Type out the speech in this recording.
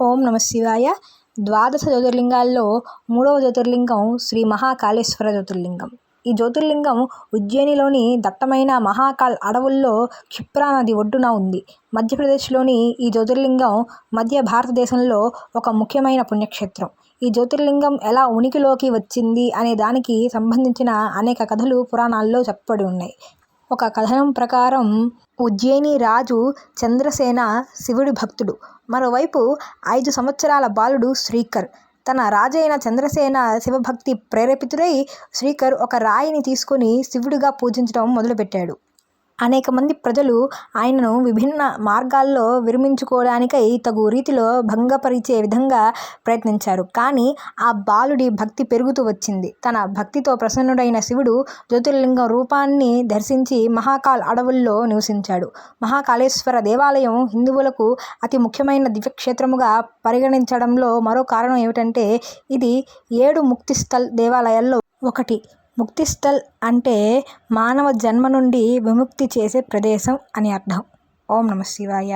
ఓం నమ శివాయ. ద్వాదశ జ్యోతిర్లింగాల్లో మూడవ జ్యోతిర్లింగం శ్రీ మహాకాళేశ్వర జ్యోతిర్లింగం. ఈ జ్యోతిర్లింగం ఉజ్జయినిలోని దట్టమైన మహాకాల్ అడవుల్లో క్షిప్రా నది ఒడ్డున ఉంది. మధ్యప్రదేశ్లోని ఈ జ్యోతిర్లింగం మధ్య భారతదేశంలో ఒక ముఖ్యమైన పుణ్యక్షేత్రం. ఈ జ్యోతిర్లింగం ఎలా ఉనికిలోకి వచ్చింది అనే దానికి సంబంధించిన అనేక కథలు పురాణాల్లో చెప్పబడి ఉన్నాయి. ఒక కథనం ప్రకారం ఉజ్జయిని రాజు చంద్రసేన శివుడి భక్తుడు. మరోవైపు ఐదు సంవత్సరాల బాలుడు శ్రీకర్. తన రాజైన చంద్రసేన శివభక్తి ప్రేరేపితుడై శ్రీకర్ ఒక రాయిని తీసుకొని శివుడిగా పూజించడం మొదలుపెట్టాడు. అనేక మంది ప్రజలు ఆయనను విభిన్న మార్గాల్లో విరమించుకోవడానికై తగు రీతిలో భంగపరిచే విధంగా ప్రయత్నించారు. కానీ ఆ బాలుడి భక్తి పెరుగుతూ వచ్చింది. తన భక్తితో ప్రసన్నుడైన శివుడు జ్యోతిర్లింగం రూపాన్ని దర్శించి మహాకాల్ అడవుల్లో నివసించాడు. మహాకాళేశ్వర దేవాలయం హిందువులకు అతి ముఖ్యమైన దివ్యక్షేత్రముగా పరిగణించడంలో మరో కారణం ఏమిటంటే ఇది ఏడు ముక్తిస్థల్ దేవాలయాల్లో ఒకటి. ముక్తిస్థల్ అంటే మానవ జన్మ నుండి విముక్తి చేసే ప్రదేశం అని అర్థం. ఓం నమ శివాయ.